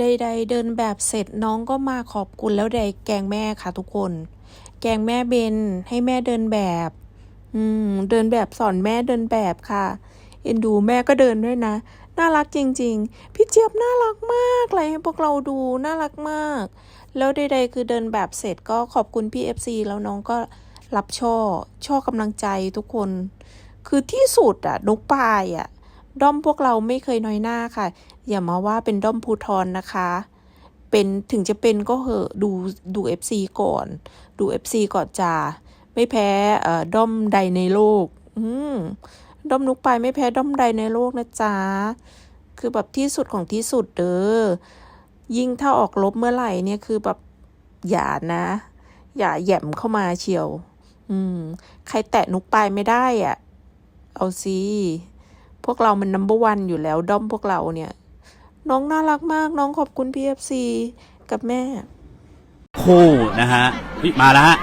ใด ๆ เดินแบบเสร็จน้องก็มาขอบคุณแล้วใดแกงแม่ค่ะทุกคน แกงแม่เบนให้แม่เดินแบบ อืม เดินแบบสอนแม่เดินแบบค่ะ เอ็นดูแม่ก็เดินด้วยนะ น่ารักจริง ๆ พี่เจี๊ยบน่ารักมากเลยให้พวกเราดูน่ารักมาก แล้วใด ๆ คือเดินแบบเสร็จก็ขอบคุณพี่เอฟซีแล้วน้องก็รับช่อ ช่อกำลังใจทุกคน คือที่สุดอะนกปลายอะ ด้อมพวกเราไม่เคยน้อยหน้าค่ะ อย่ามาว่าเป็นด้อมภูทรนะคะ เป็นถึงจะเป็นก็เหอะดูดูเอฟซีก่อน ดูเอฟซีก่อนจ้าไม่แพ้ด้อมใดในโลก อืมด้อมนุกปลายไม่แพ้ด้อมใดในโลกนะจ๊ะคือแบบที่สุดของที่สุดเด้อยิ่งถ้าออกลบเมื่อไหร่เนี่ยคือแบบอย่านะ อย่าแย่มเข้ามาเชียว อืม ใครแตะนุกปลายไม่ได้อะ เอาสิ พวกเรามันนัมเบอร์วันอยู่แล้วด้อมพวกเราเนี่ย น้องน่ารักมากน้องขอบคุณพีเอฟซีกับแม่ คู่นะฮะอุ๊ยมาแล้วฮะ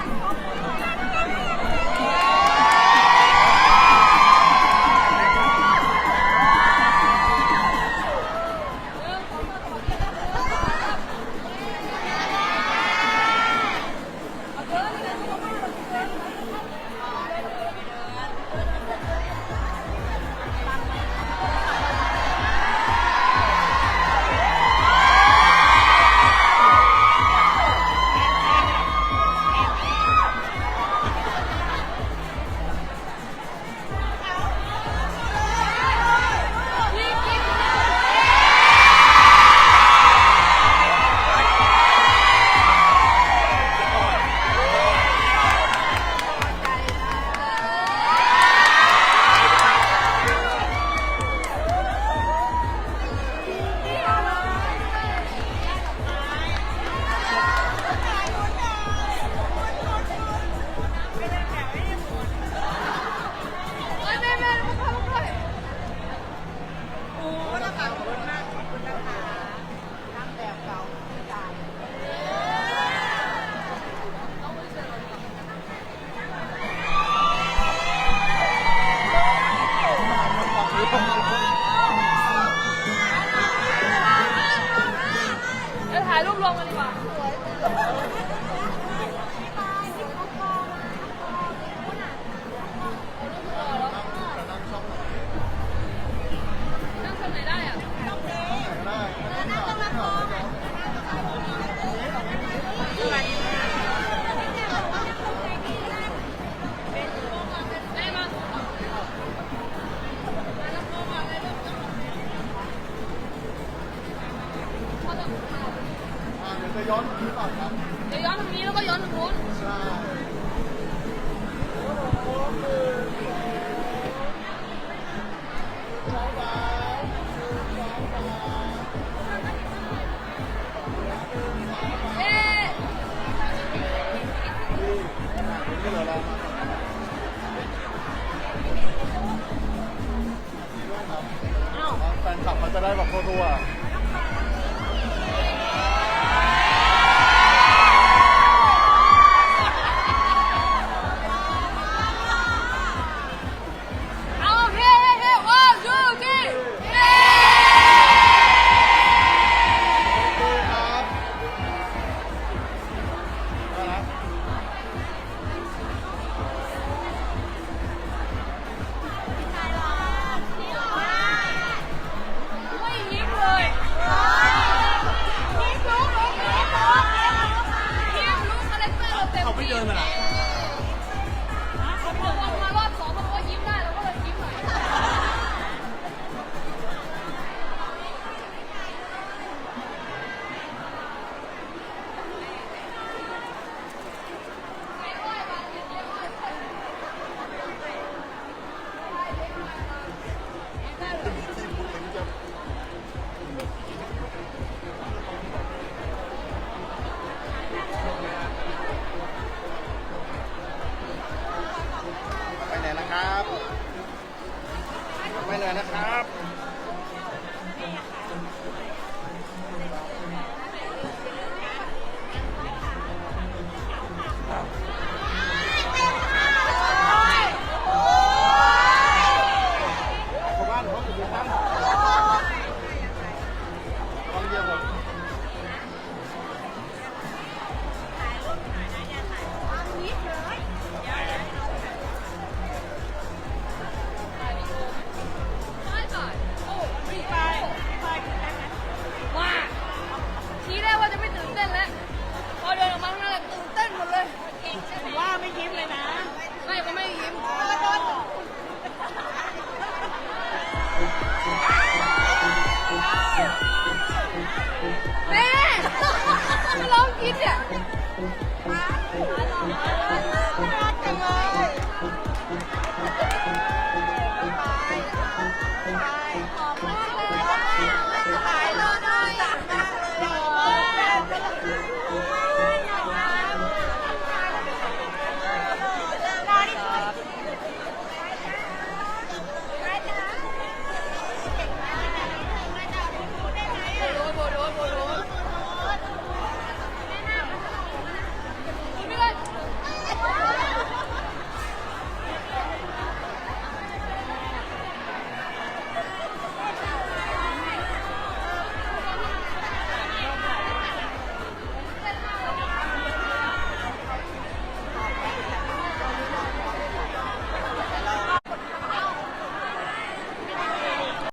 จะย้อนทางนี้ก่อนครับจะย้อนทางนี้แล้วก็ย้อนทางนู้นใช่เอ๊ะนี่เหลือเรามาเอ้า แฟนคลับมันจะได้แบบทั่วๆ อนะครับ